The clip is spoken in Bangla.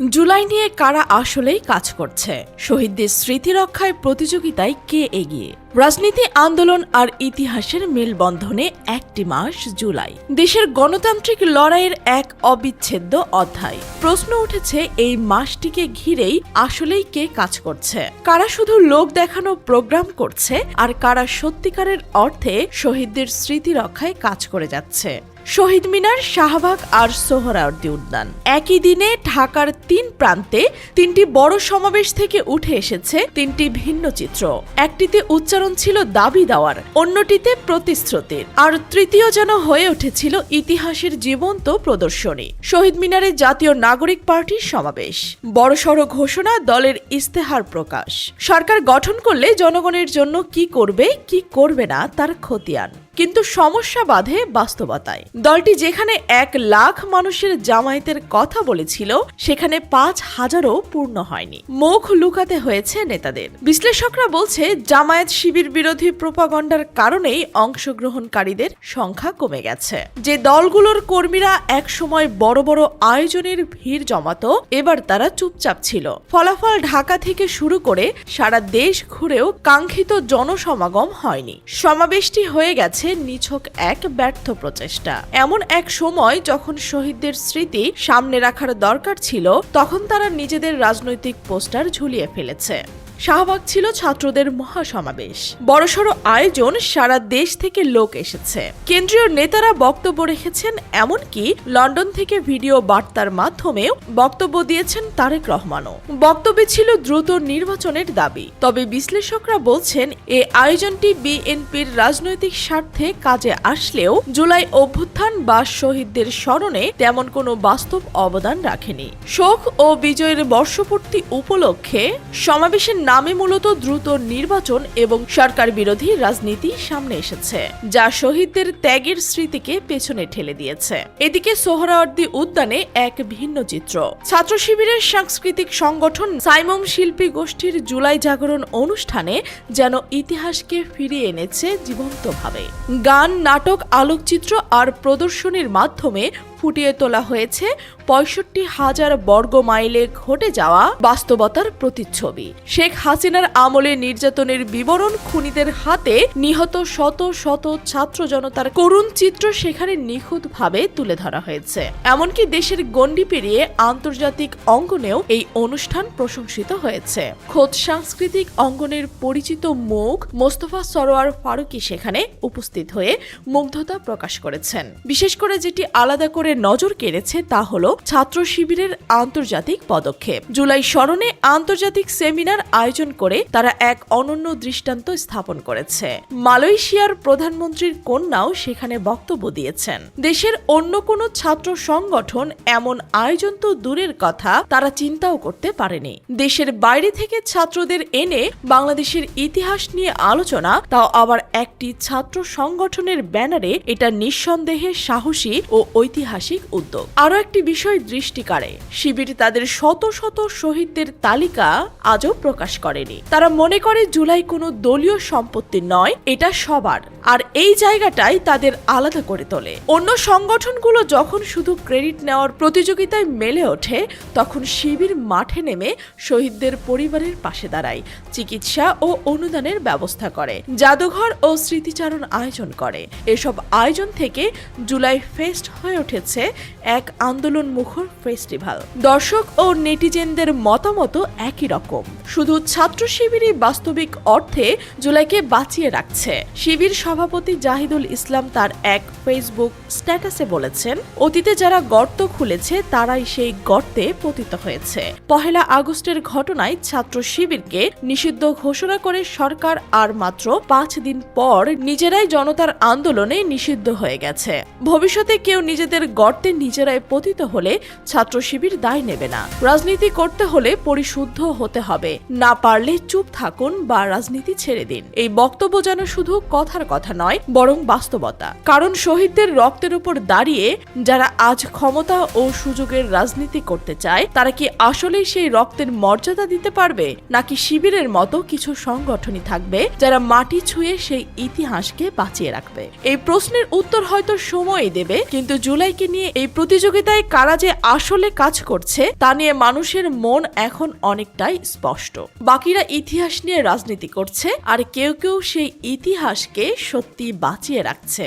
জুলাই নিয়ে কারা আসলেই কাজ করছে? শহীদদের স্মৃতি রক্ষায় প্রতিযোগিতায় কে এগিয়ে? রাজনীতি, আন্দোলন আর ইতিহাসের মেলবন্ধনে একটি মাস জুলাই। দেশের গণতান্ত্রিক লড়াইয়ের এক অবিচ্ছেদ্য অধ্যায়। প্রশ্ন উঠেছে, এই মাসটিকে ঘিরেই আসলেই কে কাজ করছে? কারা শুধু লোক দেখানো প্রোগ্রাম করছে, আর কারা সত্যিকারের অর্থে শহীদদের স্মৃতি রক্ষায় কাজ করে যাচ্ছে? শহীদ মিনার, শাহবাগ আর সোহরাওয়ার্দী উদ্যান। একই দিনে ঢাকার তিন প্রান্তে তিনটি বড় সমাবেশ থেকে উঠে এসেছে তিনটি ভিন্ন চিত্র। একটিতে উচ্চারণ ছিল দাবি দেওয়ার, অন্যটিতে প্রতিশ্রুতির। আর তৃতীয় যেন হয়ে উঠেছিল ইতিহাসের জীবন্ত প্রদর্শনী। শহীদ মিনারে জাতীয় নাগরিক পার্টির সমাবেশ। বড়সড় ঘোষণা, দলের ইস্তেহার প্রকাশ। সরকার গঠন করলে জনগণের জন্য কি করবে কি করবে না, তার খতিয়ান। কিন্তু সমস্যা বাধে বাস্তবতায়। দলটি যেখানে এক লাখ মানুষের জামায়াতের কথা বলেছিল, সেখানে পাঁচ হাজারও পূর্ণ হয়নি। মুখ লুকাতে হয়েছে নেতাদের। বিশ্লেষকরা বলছে, জামায়াত শিবির বিরোধী প্রোপাগণ্ডার কারণেই অংশগ্রহণকারীদের সংখ্যা কমে গেছে। যে দলগুলোর কর্মীরা এক সময় বড় বড় আয়োজনের ভিড় জমাত, এবার তারা চুপচাপ ছিল। ফলাফল ঢাকা থেকে শুরু করে সারা দেশ ঘুরেও কাঙ্ক্ষিত জনসমাগম হয়নি। সমাবেশটি হয়ে গেছে নিছক এক ব্যর্থ প্রচেষ্টা। এমন এক সময় যখন শহীদদের স্মৃতি সামনে রাখার দরকার ছিল, তখন তারা নিজেদের রাজনৈতিক পোস্টার ঝুলিয়ে ফেলেছে। শাহবাগ ছিল ছাত্রদের মহাসমাবেশ। বড়সড় আয়োজন সারা দেশ থেকে লোক এসেছে। কেন্দ্রীয় নেতারা বক্তব্য রেখেছেন, এমনকি লন্ডন থেকে ভিডিও বার্তার মাধ্যমেও বক্তব্য দিয়েছেন তারেক রহমানও। বক্তব্যে ছিল দ্রুত নির্বাচনের দাবি। তবে বিশ্লেষকরা বলছেন এই আয়োজনটি বিএনপির রাজনৈতিক স্বার্থে কাজে আসলেও জুলাই অভ্যুত্থান বা শহীদদের স্মরণে তেমন কোনো বাস্তব অবদান রাখেনি। শোক ও বিজয়ের বর্ষপূর্তি উপলক্ষে সমাবেশের নামে মূলত দ্রুত নির্বাচন এবং সরকার বিরোধী রাজনীতি সামনে এসেছে, যা শহীদদের ত্যাগের স্মৃতিকে পেছনে ঠেলে দিয়েছে। এদিকে সোহরাওয়ার্দী উদ্যানে এক ভিন্ন চিত্র। ছাত্র শিবিরের সাংস্কৃতিক সংগঠন সাইমম শিল্পী গোষ্ঠীর জুলাই জাগরণ অনুষ্ঠানে যেন ইতিহাসকে ফিরিয়ে এনেছে জীবন্তভাবে। গান, নাটক, আলোকচিত্র আর প্রদর্শনীর মাধ্যমে ফুটিয়ে তোলা হয়েছে পঁয়ষট্টি হাজার বর্গ মাইলে ঘটে যাওয়া বাস্তবতার প্রতিচ্ছবি। শেখ হাসিনার আমলে নির্যাতনের বিবরণ খুনিদের হাতে নিহত শত শত ছাত্র জনতার করুণ চিত্র সেখানে নিখুঁতভাবে তুলে ধরা হয়েছে। এমনকি দেশের গণ্ডি পেরিয়ে আন্তর্জাতিক অঙ্গনেও এই অনুষ্ঠান প্রশংসিত হয়েছে। খোদ সাংস্কৃতিক অঙ্গনের পরিচিত মুখ মোস্তফা সরোয়ার ফারুকি সেখানে উপস্থিত হয়ে মুগ্ধতা প্রকাশ করেছেন। বিশেষ করে যেটি আলাদা করে নজর কেড়েছে তা হল ছাত্র শিবিরের আন্তর্জাতিক পদক্ষেপ। জুলাই স্মরণে আন্তর্জাতিক সেমিনার আয়োজন করে তারা এক অনন্য দৃষ্টান্ত স্থাপন করেছে। মালয়েশিয়ার প্রধানমন্ত্রীর কন্যাও সেখানে বক্তব্য দিয়েছেন। দেশের অন্য কোনো ছাত্র সংগঠন এমন আয়োজন তো দূরের কথা, তারা চিন্তাও করতে পারেনি। দেশের বাইরে থেকে ছাত্রদের এনে বাংলাদেশের ইতিহাস নিয়ে আলোচনা, তাও আবার একটি ছাত্র সংগঠনের ব্যানারে এটা নিঃসন্দেহে সাহসী ও ঐতিহাসিক। উদ্যোগ। আরও একটি বিষয় দৃষ্টি কাড়ে। শিবির তাদের শত শত শহীদদের তালিকা আজও প্রকাশ করেনি। তারা মনে করে জুলাই কোনো দলীয় সম্পত্তি নয়, এটা সবার। আর এই জায়গাটাই তাদের আলাদা করে তোলে। অন্য সংগঠনগুলো যখন শুধু ক্রেডিট নেওয়ার প্রতিযোগিতায় মেলে ওঠে, তখন শিবির মাঠে নেমে শহীদদের পরিবারের পাশে দাঁড়ায়, চিকিৎসা ও অনুদানের ব্যবস্থা করে, জাদুঘর ও স্মৃতিচারণ আয়োজন করে। এসব আয়োজন থেকে জুলাই ফেস্ট হয়ে উঠেছে এক আন্দোলন মুখর ফেস্টিভ্যাল দর্শক ও নেটিজেনদের মতামত একই রকম। শুধু ছাত্র শিবিরই বাস্তবিক অর্থে জুলাইকে বাঁচিয়ে রাখছে। শিবির সভাপতি জাহিদুল ইসলাম তার এক ফেসবুক স্ট্যাটাসে বলেছেন, অতীতে যারা গর্ত খুলেছে, তারাই সেই গর্তে পতিত হয়েছে। পহেলা আগস্টের ঘটনায় ছাত্র শিবিরকে নিষিদ্ধ ঘোষণা করে সরকার আর মাত্র পাঁচ দিন পর নিজেরাই জনতার আন্দোলনে নিষিদ্ধ হয়ে গেছে। ভবিষ্যতে কেউ নিজেদের গর্তে নিজেরাই পতিত হলে ছাত্র শিবির দায় নেবে না। রাজনীতি করতে হলে পরিশুদ্ধ হতে হবে। না পারলে চুপ থাকুন বা রাজনীতি ছেড়ে দিন। এই বক্তব্য যেন শুধু কথার কথা নয়, বরং বাস্তবতা। কারণ শহীদদের রক্তের উপর দাঁড়িয়ে যারা আজ ক্ষমতা ও সুযোগের রাজনীতি করতে চায়, তারা কি আসলেই সেই রক্তের মর্যাদা দিতে পারবে? নাকি শিবিরের মতো কিছু সংগঠনই থাকবে যারা মাটি ছুঁয়ে সেই ইতিহাসকে বাঁচিয়ে রাখবে? এই প্রশ্নের উত্তর হয়তো সময়ই দেবে, কিন্তু জুলাইকে সবাইকে নিয়ে এই প্রতিযোগিতায় কারা যে আসলে কাজ করছে, তা নিয়ে মানুষের মন এখন অনেকটাই স্পষ্ট। বাকিরা ইতিহাস নিয়ে রাজনীতি করছে, আর কেউ কেউ সেই ইতিহাসকে সত্যি বাঁচিয়ে রাখছে।